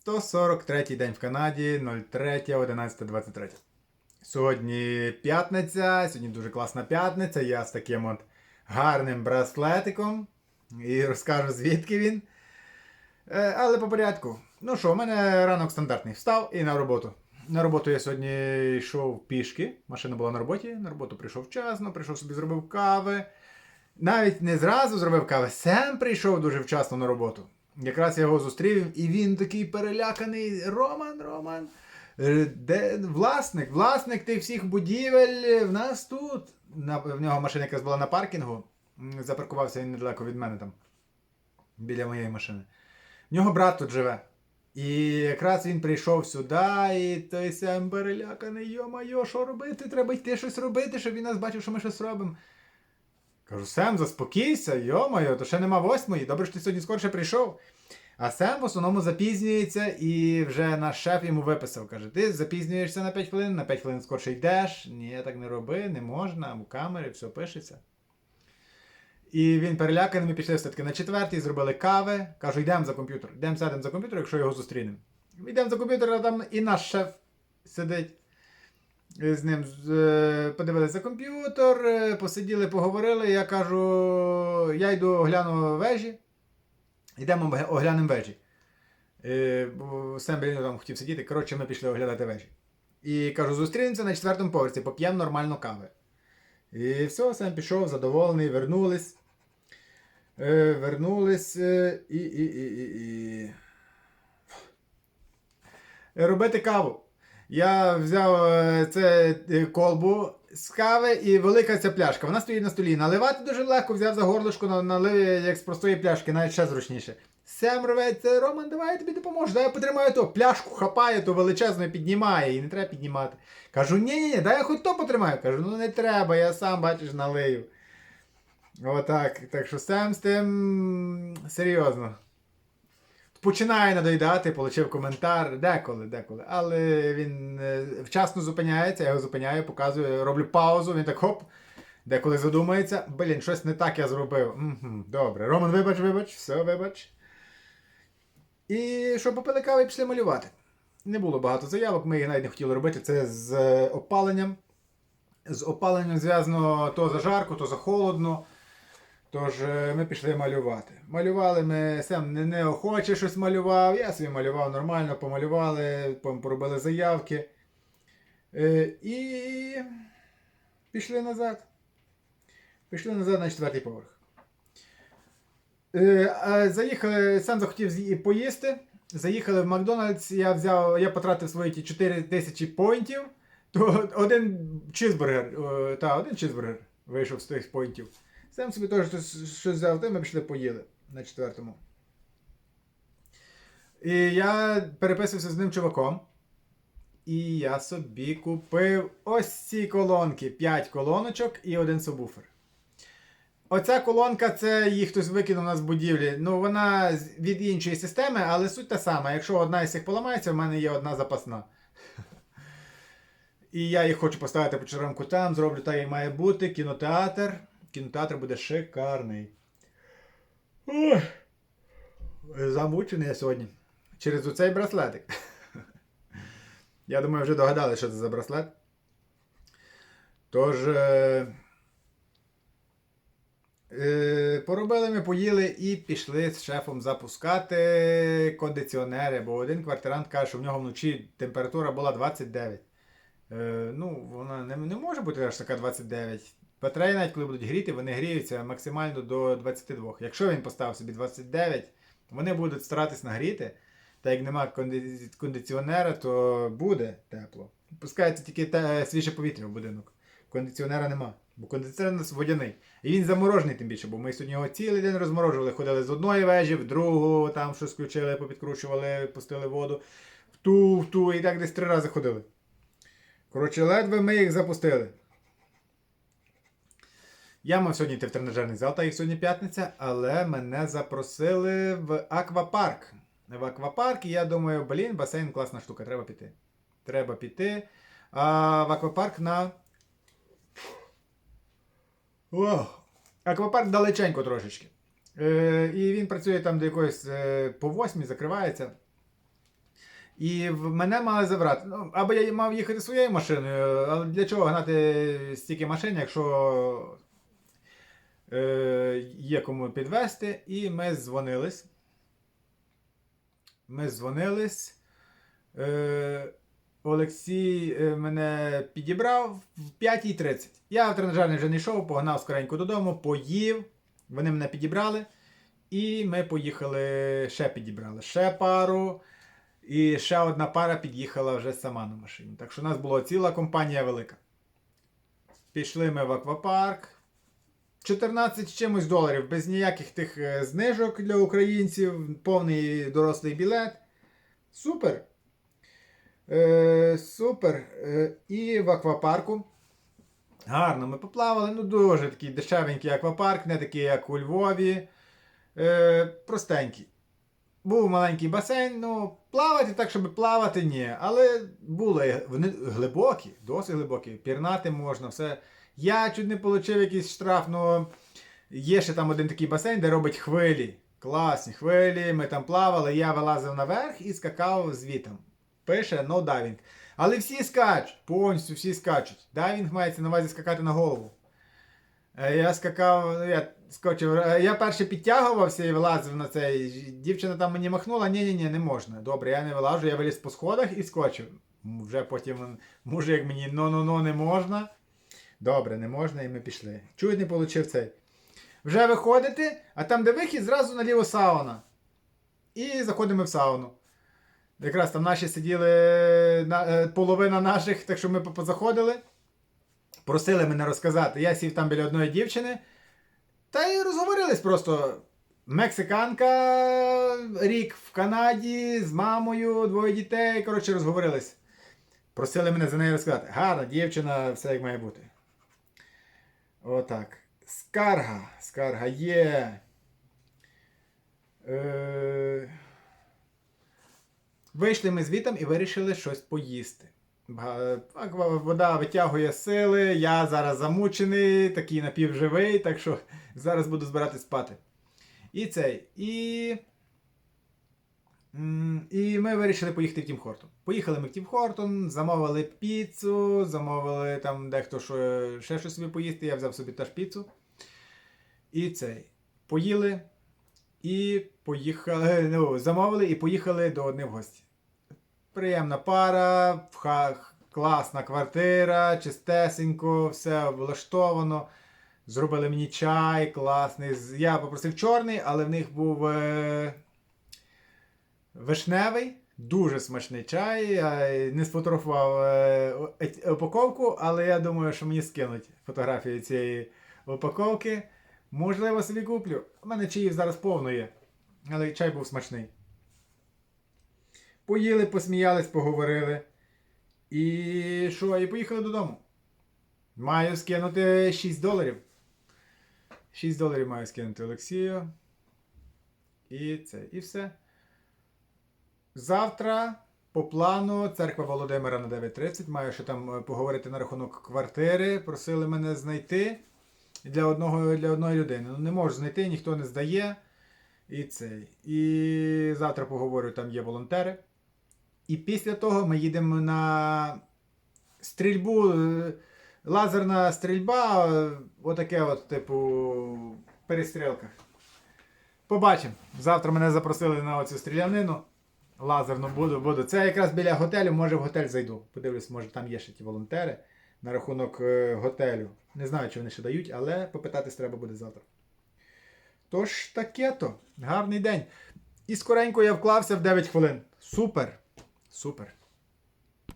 143 день в Канаді, 03.11.23. Сьогодні п'ятниця, сьогодні дуже класна п'ятниця. Я з таким от гарним браслетиком. І розкажу, звідки він. Е, але по порядку. Ну що, у мене ранок стандартний. Встав і на роботу. На роботу я сьогодні йшов пішки. Машина була на роботі. На роботу прийшов вчасно, прийшов собі зробив кави. Навіть не зразу зробив кави, сам прийшов дуже вчасно на роботу. Якраз я його зустрів, і він такий переляканий. Роман, Роман. е, Де власник, власник тих всіх будівель в нас тут. На, в нього машина якраз була на паркінгу. Запаркувався він недалеко від мене там. Біля моєї машини. В нього брат тут живе. І якраз він прийшов сюди, і той сам переляканий, йо-майо, що робити? Треба йти щось робити, щоб він нас бачив, що ми щось робимо. Кажу, Сем, заспокійся, йо-моє, то ще нема восьмої. Добре, що ти сьогодні скорше прийшов. А Сем в основному запізнюється, і вже наш шеф йому виписав. Каже, ти запізнюєшся на 5 хвилин, на 5 хвилин скорше йдеш. Ні, так не роби, не можна, у камері все пишеться. І він переляканий, ми пішли все-таки на четвертій, зробили кави. Кажу, йдемо за комп'ютер. Йдемо сядемо за комп'ютер, якщо його зустрінемо. Йдемо за комп'ютер, а там і наш шеф сидить. З ним е, подивилися комп'ютер, е, посиділи, поговорили. Я кажу, я йду огляну вежі. Йдемо оглянемо вежі. Е, Сем Беліно там хотів сидіти. Коротше, ми пішли оглядати вежі. І кажу, зустрінемося на четвертому поверсі, поп'ємо нормально кави. І все, Сем пішов, задоволений, вернулись. Вернулись і, і, і, і, і. Робити каву. Я взяв е, це е, колбу з кави і велика ця пляшка. Вона стоїть на столі. Наливати дуже легко, взяв за горлышко, на- налив як з простої пляшки, навіть ще зручніше. Сем рветься, Роман, давай я тобі допоможу. Дай я потримаю то. Пляшку хапає, то величезно і піднімає, і не треба піднімати. Кажу, ні, ні, ні, дай я хоч то потримаю. Кажу, ну не треба, я сам бачиш налию. Отак. Так що Сем з тим серйозно. Починає надоїдати, отримав коментар деколи, деколи. Але він е, вчасно зупиняється, я його зупиняю, показую, роблю паузу, він так хоп, деколи задумається. Блін, щось не так я зробив. Угу, добре. Роман, вибач, вибач, все, вибач. І що попили кави і пішли малювати. Не було багато заявок, ми їх навіть не хотіли робити. Це з опаленням. З опаленням зв'язано то за жарко, то за холодно. Тож е, ми пішли малювати. Малювали ми сам не, неохоче щось малював. Я собі малював нормально, помалювали, поробили заявки. Е, і пішли назад. Пішли назад на четвертий поверх. Е, заїхали, сам захотів поїсти. Заїхали в Макдональдс, я взяв, я потратив свої ті 4 тисячі поінтів, то один чизбургер, та, один чизбургер вийшов з тих поінтів. Сам собі теж щось щось взяв, то ми пішли поїли на четвертому. І я переписався з ним чуваком. І я собі купив ось ці колонки. 5 колоночок і один субвуфер. Оця колонка, це її хтось викинув нас з будівлі. Ну, вона від іншої системи, але суть та сама. Якщо одна із цих поламається, в мене є одна запасна. І я їх хочу поставити по чотирьом кутам, зроблю так, як має бути. Кінотеатр. Кінотеатр буде шикарний. Замучений я сьогодні. Через оцей браслетик. Я думаю, вже догадали, що це за браслет. Тож. Е... Е, поробили ми, поїли і пішли з шефом запускати кондиціонери, бо один квартирант каже, що в нього вночі температура була 29. Е, ну, вона не, не може бути аж така 29. Батареї, навіть коли будуть гріти, вони гріються максимально до 22. Якщо він поставив собі 29, вони будуть старатись нагріти. Та як конди- кондиціонера, то буде тепло. Пускається тільки те, свіже повітря в будинок. Кондиціонера нема. Бо кондиціонер у нас водяний. І він заморожений тим більше, бо ми сьогодні його цілий день розморожували. Ходили з одної вежі в другу, там щось включили, попідкручували, пустили воду, в ту, в ту, і так десь три рази ходили. Коротше, ледве ми їх запустили. Я мав сьогодні йти в тренажерний зал, та їх сьогодні п'ятниця, але мене запросили в аквапарк. В аквапарк, і я думаю, блін, басейн класна штука, треба піти. Треба піти. А в аквапарк на. О, аквапарк далеченько трошечки. Е, і він працює там до якоїсь е, по восьмій закривається. І в мене мали забрати. Ну, або я мав їхати своєю машиною, але для чого гнати стільки машин, якщо є кому підвести. І ми дзвонились. Ми дзвонились. Е, Олексій е, мене підібрав в 5.30. Я в тренажерний вже не йшов, погнав скоренько додому, поїв. Вони мене підібрали. І ми поїхали, ще підібрали ще пару. І ще одна пара під'їхала вже сама на машині. Так що у нас була ціла компанія велика. Пішли ми в аквапарк. 14 з чимось доларів, без ніяких тих е, знижок для українців, повний дорослий білет. Супер. Е, супер. Е, і в аквапарку. Гарно ми поплавали. Ну, дуже такий дешевенький аквапарк, не такий, як у Львові. Е, простенький. Був маленький басейн, ну, плавати так, щоб плавати, ні. Але були вони глибокі, досить глибокі. Пірнати можна, все. Я чуть не отримав якийсь штраф, ну є ще там один такий басейн, де робить хвилі. Класні хвилі. Ми там плавали, я вилазив наверх і скакав звітом. Пише no diving. Але всі скачуть, повністю всі скачуть. Дайвінг мається на увазі скакати на голову. Е, Я скакав, ну, я скочив. е, Я перше підтягувався і вилазив на цей. Дівчина там мені махнула, ні-ні-ні, не можна. Добре, я не вилажу, я виліз по сходах і скочив. Вже потім мужик мені ну-ну-ну не можна. Добре, не можна, і ми пішли. Чуть не получив цей. Вже виходите, а там, де вихід, зразу наліво сауна. І заходимо в сауну. Якраз там наші сиділи, е, половина наших, так що ми позаходили. Просили мене розказати. Я сів там біля одної дівчини. Та й розговорились просто. Мексиканка, рік в Канаді з мамою, двоє дітей. Коротше, розговорились. Просили мене за нею розказати. Гарна дівчина, все як має бути. Отак. Скарга. Скарга є. Е... Вийшли ми звітом і вирішили щось поїсти. Вода витягує сили, я зараз замучений, такий напівживий, так що зараз буду збирати спати. І цей. І. І ми вирішили поїхати в Тім Хортон. Поїхали ми в Тім Хортон, замовили піцу, замовили там дехто що, ще щось собі поїсти, я взяв собі теж піцу. І цей. Поїли і поїхали. Ну, замовили і поїхали до одних в гості. Приємна пара, класна квартира, чистесенько, все влаштовано. Зробили мені чай, класний. Я попросив чорний, але в них був е... вишневий, дуже смачний чай. Я не сфотографував е... е- упаковку, але я думаю, що мені скинуть фотографію цієї упаковки. Можливо, собі куплю. У мене чаїв зараз повно є. Але чай був смачний. Поїли, посміялись, поговорили. І що? І поїхали додому. Маю скинути 6 доларів. 6 доларів маю скинути Олексію. І це. І все. Завтра по плану церква Володимира на 9.30. Маю ще там е, поговорити на рахунок квартири. Просили мене знайти для, одного, для одної людини. Ну, не можу знайти, ніхто не здає. І цей. І завтра поговорю, там є волонтери. І після того ми їдемо на стрільбу, е, лазерна стрільба, е, отаке от, типу, перестрілка. Побачимо. Завтра мене запросили на оцю стрілянину. Лазерну буду, буду. Це якраз біля готелю, може в готель зайду. Подивлюсь, може там є ще ті волонтери на рахунок е, готелю. Не знаю, чи вони ще дають, але попитатись треба буде завтра. Тож таке то. Гарний день. І скоренько я вклався в 9 хвилин. Супер! Супер.